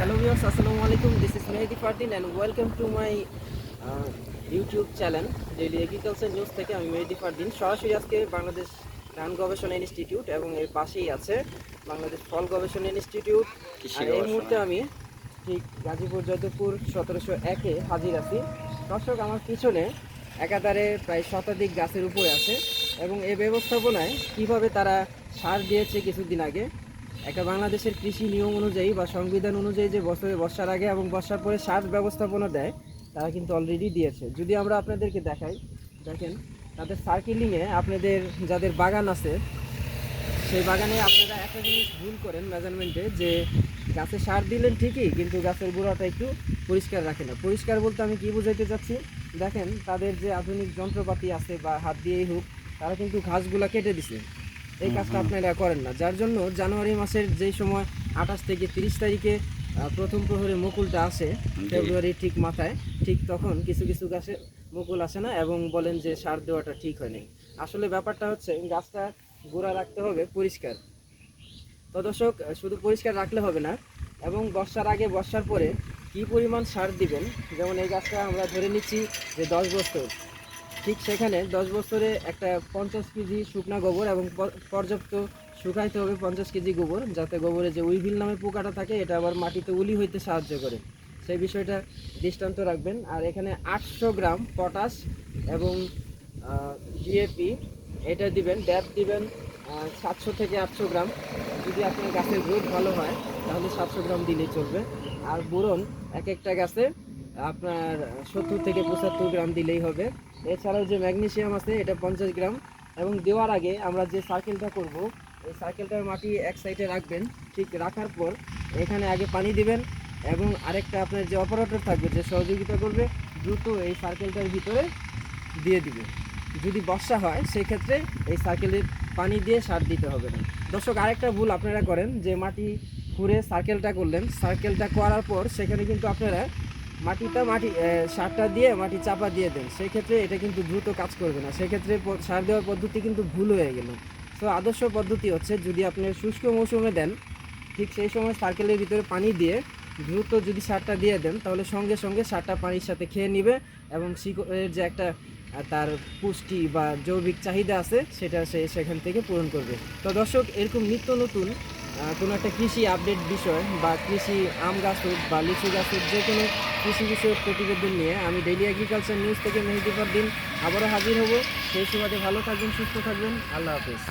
Hello viewers, আসসালামু আলাইকুম This is Mehdi Fardin and welcome to my YouTube channel channel agriculture news থেকে আমি মেহেদি ফারদিন সরাসরি আজকে বাংলাদেশ ধান গবেষণা ইনস্টিটিউট এবং এর পাশেই আছে বাংলাদেশ ফল গবেষণা ইনস্টিটিউট। এই মুহূর্তে আমি ঠিক গাজীপুর যদুপুর সতেরোশো একে হাজির আছি। দর্শক আমার পিছনে একাধারে প্রায় শতাধিক গাছের উপরে আছে এবং এই ব্যবস্থাপনায় কীভাবে তারা সার দিয়েছে কিছুদিন আগে একটা বাংলাদেশের কৃষি নিয়ম অনুযায়ী বা সংবিধান অনুযায়ী যে বছরে বর্ষার আগে এবং বর্ষার পরে সার ব্যবস্থাপনা দেয়, তারা কিন্তু অলরেডি দিয়েছে। যদি আমরা আপনাদেরকে দেখাই, দেখেন, তাদের সার্কেলিংয়ে আপনাদের যাদের বাগান আছে, সেই বাগানে আপনারা একটা জিনিস ভুল করেন মেজারমেন্টে যে গাছে সার দিলেন ঠিকই, কিন্তু গাছের গোড়াটা একটু পরিষ্কার রাখে না। পরিষ্কার বলতে আমি কি বোঝাইতে চাচ্ছি? দেখেন, তাদের যে আধুনিক যন্ত্রপাতি আছে বা হাত দিয়েই হোক, তারা কিন্তু ঘাসগুলা কেটে দিছে। এই কাজটা আপনারা করেন না। যার জন্য জানুয়ারি মাসের যেই সময় আঠাশ থেকে তিরিশ তারিখে প্রথম প্রহরে মুকুলটা আসে ফেব্রুয়ারি ঠিক মাথায় ঠিক তখন কিছু কিছু গাছে মুকুল আসে না এবং বলেন যে সার দেওয়াটা ঠিক হয়নি আসলে ব্যাপারটা হচ্ছে গাছটা গোড়া রাখতে হবে পরিষ্কার। তো দর্শক শুধু পরিষ্কার রাখলে হবে না এবং বর্ষার আগে বর্ষার পরে কি পরিমাণ সার দিবেন? যেমন এই গাছটা আমরা ধরে নিচ্ছি যে দশ বছর। ঠিক সেখানে দশ বছরে একটা পঞ্চাশ কেজি শুকনা গোবর এবং পর্যাপ্ত শুকাইতে হবে পঞ্চাশ কেজি গোবর, যাতে গোবরে যে উইভিল নামে পোকাটা থাকে, এটা আবার মাটিতে উলি হইতে সাহায্য করে। সেই বিষয়টা দৃষ্টান্ত রাখবেন। আর এখানে আটশো গ্রাম পটাশ এবং ডিএপি এটা দিবেন, ড্যাপ দিবেন সাতশো থেকে আটশো গ্রাম। যদি আপনার গাছের গ্রোথ ভালো হয়, তাহলে সাতশো গ্রাম দিলেই চলবে। আর বোরন, এক একটা গাছে আপনার সত্তর থেকে পঁচাত্তর গ্রাম দিলেই হবে। এছাড়াও যে ম্যাগনেসিয়াম আছে, এটা পঞ্চাশ গ্রাম। এবং দেওয়ার আগে আমরা যে সার্কেলটা করব, এই সার্কেলটার মাটি এক সাইডে রাখবেন, ঠিক রাখার পর এখানে আগে পানি দিবেন এবং আরেকটা আপনার যে অপারেটর থাকবে, যে সহযোগিতা করবে, দ্রুত এই সার্কেলটার ভিতরে দিয়ে দিবে। যদি বর্ষা হয়, সেক্ষেত্রে এই সার্কেলে পানি দিয়ে সার দিতে হবে না। দর্শক, আরেকটা ভুল আপনারা করেন, যে মাটি খুঁড়ে সার্কেলটা করলেন। সার্কেলটা করার পর সেখানে কিন্তু আপনারা মাটিটা মাটি সারটা দিয়ে মাটি চাপা দিয়ে দেন। সেই ক্ষেত্রে এটা কিন্তু দ্রুত কাজ করবে না। সেক্ষেত্রে সার দেওয়ার পদ্ধতি কিন্তু ভুল হয়ে গেল। তো আদর্শ পদ্ধতি হচ্ছে যদি আপনি শুষ্ক মৌসুমে দেন, ঠিক সেই সময় সার্কেলের ভিতরে পানি দিয়ে দ্রুত যদি সারটা দিয়ে দেন, তাহলে সঙ্গে সঙ্গে সারটা পানির সাথে খেয়ে নিবে এবং শিকড়ের যে একটা তার পুষ্টি বা জৈবিক চাহিদা আছে, সেটা সে সেখান থেকে পূরণ করবে। তো দর্শক, এরকম নিত্য নতুন কোনো একটা কৃষি আপডেট বিষয় বা কৃষি আম গাছ হোক বা লিচু গাছ হোক, যে কোনো কৃষি বিষয়ক প্রতিবেদন নিয়ে আমি ডেইলি এগ্রিকালচার নিউজ থেকে মেহেদিপার দিন আবারও হাজির হব। সেই সুবাদে ভালো থাকবেন, সুস্থ থাকবেন। আল্লাহ হাফেজ।